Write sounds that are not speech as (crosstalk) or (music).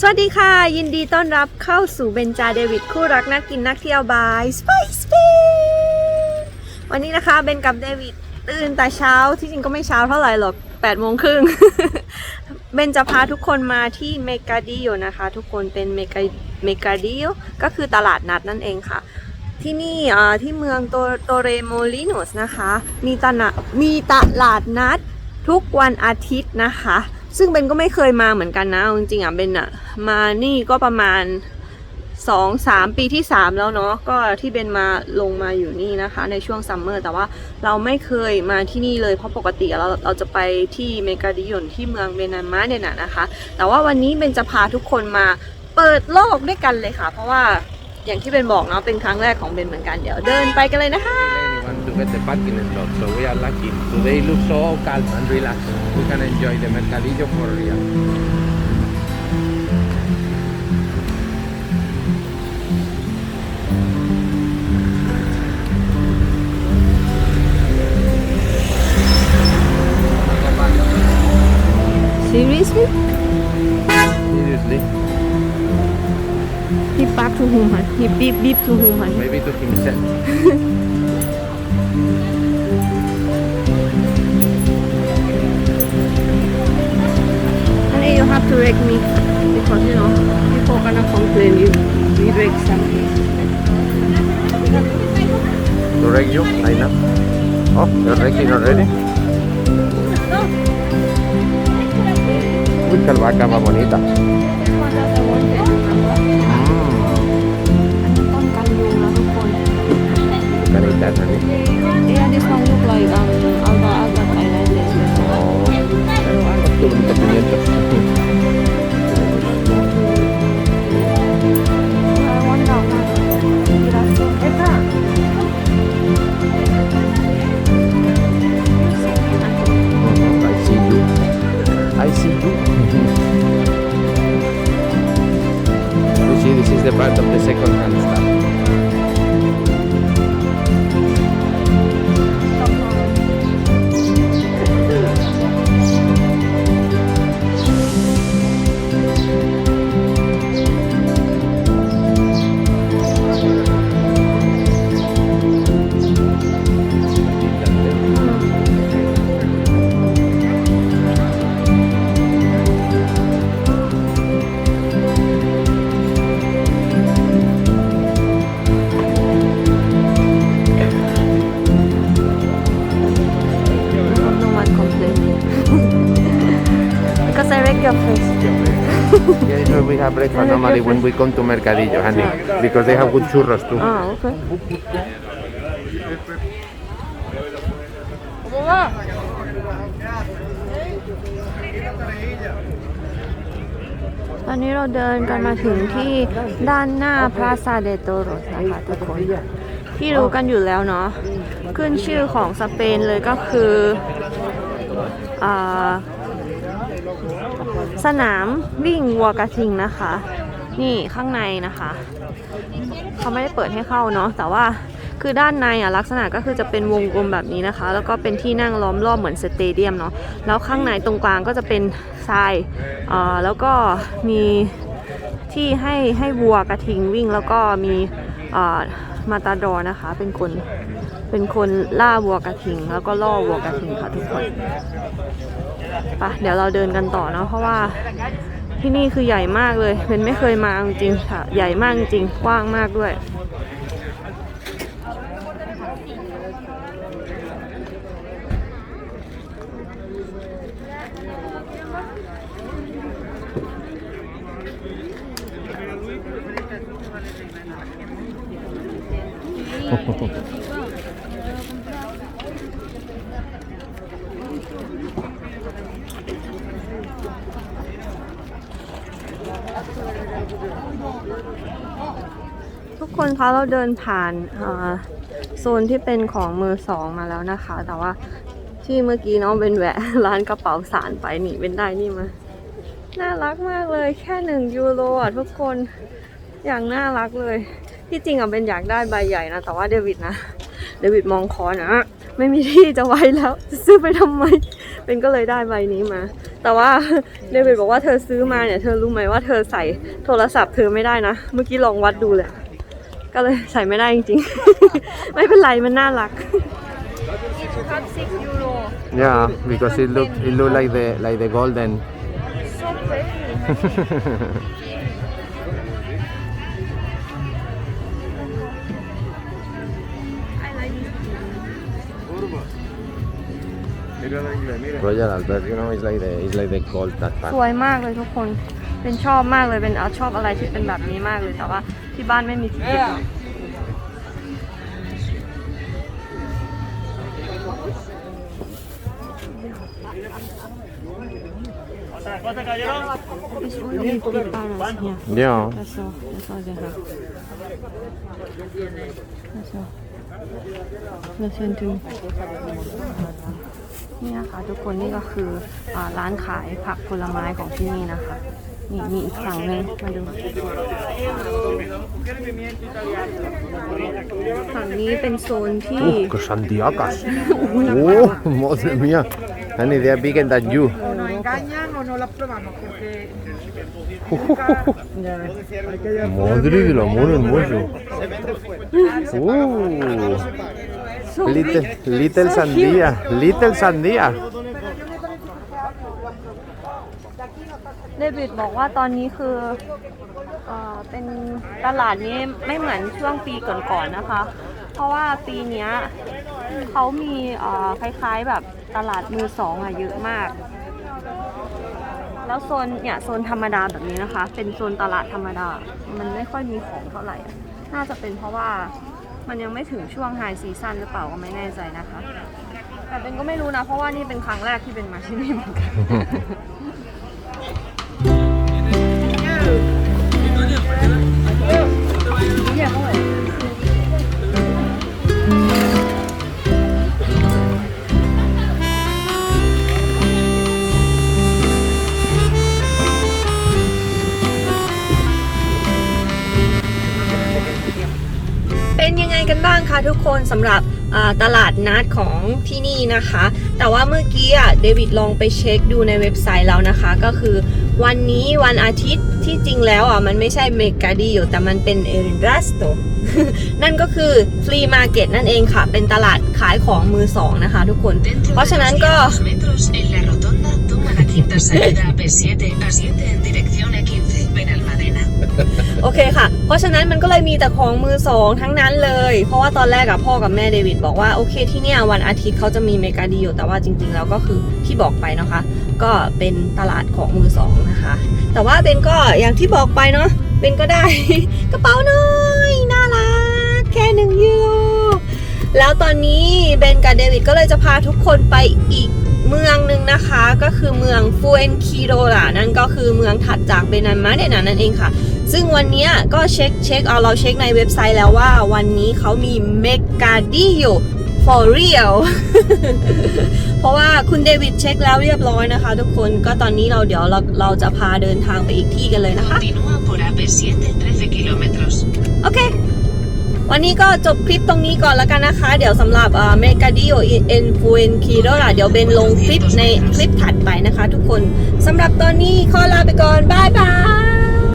สวัสดีค่ะ ยินดีต้อนรับเข้าสู่เบนจาเดวิดคู่รักนักกินนักเที่ยวบายสไปซ์เบนวันนี้นะคะเบนกับเดวิดตื่นแต่เช้าที่จริงก็ไม่เช้าเท่าไหร่หรอก8โมงครึ่งเบนจะพาทุกคนมาที่เมกาดิโอนะคะ ทุกคนเป็นเมกาเมกาดิโอก็คือตลาดนัดนั่นเองค่ะ ที่นี่ที่เมืองโตโตเรโมลิโนสนะคะ มีตลาดมีตลาดนัดทุกวันอาทิตย์นะคะ ซึ่งเบนก็ไม่เคยมาเหมือนกันนะจริงๆอะเบนอะมานี่ก็ประมาณ2 3ปีที่3แล้วเนาะก็ที่เบนมาลงมาอยู่นี่นะคะ ในช่วงซัมเมอร์แต่ว่าเราไม่เคยมาที่นี่เลยเพราะปกติเราเราจะไปที่เมกาดิยนที่เมืองเบนามาเนี่ยนะนะคะ แต่ว่าวันนี้เบนจะพาทุกคนมาเปิดโลกด้วยกันเลยค่ะ เพราะว่าอย่างที่เบนบอกเนาะเป็นครั้งแรกของเบนเหมือนกันเดี๋ยวเดินไปกันเลยนะคะ anyone to get the parking slot, so we are lucky. Today looks so calm and relaxed. We can enjoy the mercadillo for real. Seriously Seriously, he back to whom huh? he beep beep to whom huh? maybe to himself. (laughs) have to rake me because you know people gonna complain you we rake something. To rake you, Aina? Oh, you're raking already? Uy, qué albahaca más bonita. Mm, caritas, honey. Yeah, this one look like um Alba the part of the second hand stuff. Have breakfast normally when we come to Mercadillo, honey, because they have good churros too. Ah, okay. ตอนนี้เราเดินกันมาถึงที่ด้านหน้าพลาซาเดโตโรสนะคะทุกคนที่รู้กันอยู่แล้วเนาะขึ้นชื่อของสเปนเลยก็คืออ่า สนามวิ่งวัวกระทิงนะคะ นี่ข้างในนะคะ เขาไม่ได้เปิดให้เข้าเนาะแต่ว่าคือด้านในอะลักษณะก็คือจะเป็นวงกลมแบบนี้นะคะ แล้วก็เป็นที่นั่งล้อมรอบเหมือนสเตเดียมเนาะแล้วข้างในตรงกลางก็จะเป็นทรายอ่าแล้วก็มีที่ให้ให้วัวกระทิงวิ่งแล้วก็มีอ่ามาตาดอนะคะ เป็นคนเป็นคนล่าวัวกระทิง แล้วก็ล่อวัวกระทิงค่ะทุกคน ปะเดี๋ยวเราเดินกันต่อเนาะเพราะว่าที่นี่คือใหญ่มากเลยเป็นไม่เคยมาจริงๆค่ะ ใหญ่มากจริงๆกว้างมากด้วยทุก คนคะเราเดินผ่านโซนที่เป็นของมือสองมาแล้วนะคะ แต่ว่าที่เมื่อกี้น้องเป็นแหวะร้านกระเป๋าสารไปหนีเป็นได้นี่มา น่ารักมากเลยแค่หนึ่งยูโรอะทุกคนอย่างน่ารักเลย ที่จริงอะเป็นอยากได้ใบใหญ่นะ แต่ว่าเดวิดนะ เดวิดมองคอนะไม่มีที่จะไว้แล้ว ซื้อไปทำไม เป็นก็เลยได้ใบนี้มา แต่ว่าเดวิดบอกว่าเธอซื้อมาเนี่ย เธอรู้ไหมว่าเธอใส่โทรศัพท์เธอไม่ได้นะ เมื่อกี้ลองวัดดูเลย ก็เลยใส่ไม่ได้จริงๆ ไม่เป็นไรมันน่ารัก6 euro Yeah, because it look it look like the like the golden. so pretty I like this Royal Albert, you know, it's like the it's like the gold that ส part. วยมากเลยทุกคน เป็นชอบมากเลยเป็นเอาชอบอะไรที่เป็นแบบนี้มากเลยแต่ว่าที่บ้านไม่มีที่เก็บหรอก It's only piparas here. Yeah. That's all. That's all they have. That's all. Listen to me. นี่นะคะทุกคนนี่ก็คืออาร้านขายผักผลไม้ของที่นี่นะคะ นี่มีอีกฝั่งหนึงมาดู ฝั่งนี้เป็นโซนที่ Uh, que sandiacas. oh, madre mía. Honey, they are bigger than you. o nos engañan o no las probamos porque Madre del amor hermoso. Uh, little, little sandía, little sandía. เดวิดบอกว่าตอนนี้คือเออเป็นตลาดนี้ไม่เหมือนช่วงปีก่อนๆนะคะ เพราะว่าปีนี้เขามีเออคล้ายๆแบบตลาดมือสองอะเยอะมาก แล้วโซนเนี่ยโซนธรรมดาแบบนี้นะคะ เป็นโซนตลาดธรรมดา มันไม่ค่อยมีของเท่าไหร่ น่าจะเป็นเพราะว่ามันยังไม่ถึงช่วงไฮซีซั่นหรือเปล่าก็ไม่แน่ใจนะคะ แต่เป็นก็ไม่รู้นะ เพราะว่านี่เป็นครั้งแรกที่เป็นมาที่นี่เหมือนกัน เป็นยังไงกันบ้างคะทุกคนสำหรับ ตลาดนัดของที่นี่นะคะ แต่ว่าเมื่อกี้อะเดวิดลองไปเช็คดูในเว็บไซต์แล้วนะคะ ก็คือวันนี้วันอาทิตย์ที่จริงแล้วอะมันไม่ใช่เมกาดิโอแต่มันเป็นเอริรัสโตนั่นก็คือฟรีมาร์เก็ตนั่นเองค่ะ เป็นตลาดขายของมือสองนะคะทุกคน Dentro เพราะฉะนั้น de ก็ unos metros en la rotonda toma la quinta salida a P7, A7 en dirección E15, Benalmádena. โอเคค่ะ เพราะฉะนั้นมันก็เลยมีแต่ของมือสองทั้งนั้นเลย เพราะว่าตอนแรกอะพ่อกับแม่เดวิดบอกว่าโอเคที่เนี่ยวันอาทิตย์เขาจะมีเมกาดีอยู่แต่ว่าจริง ๆ แล้วก็คือที่บอกไปนะคะ ก็เป็นตลาดของมือสองนะคะ แต่ว่าเบนก็อย่างที่บอกไปเนาะเบนก็ได้กระเป๋าน้อยน่ารักแค่หนึ่งยูโรแล้วตอนนี้เบนกับเดวิดก็เลยจะพาทุกคนไปอีก เมืองหนึ่งนะคะก็คือเมืองฟูเอนคิโรล่ะนั่นก็คือเมืองถัดจากเบนามาเดนานั่นเองค่ะ ซึ่งวันเนี้ยก็เช็คเช็คเอาเราเช็คในเว็บไซต์แล้วว่าวันนี้เขามีเมกาดิโ for real เพราะว่าคุณเดวิดเช็คแล้วเรียบร้อยนะคะ ทุกคนก็ตอนนี้เราเดี๋ยวเราเราจะพาเดินทางไปอีกที่กันเลยนะคะ Continúa por AP7, 13 kilómetros. โอเค วันนี้ก็จบคลิปตรงนี้ก่อนแล้วกันนะคะ เดี๋ยวสำหรับเมกาดิโอเอ็นฟูเอนคีโรล่ะเดี๋ยวเบนลงคลิปในคลิปถัดไปนะคะ ทุกคนสำหรับตอนนี้ขอลาไปก่อนบายบาย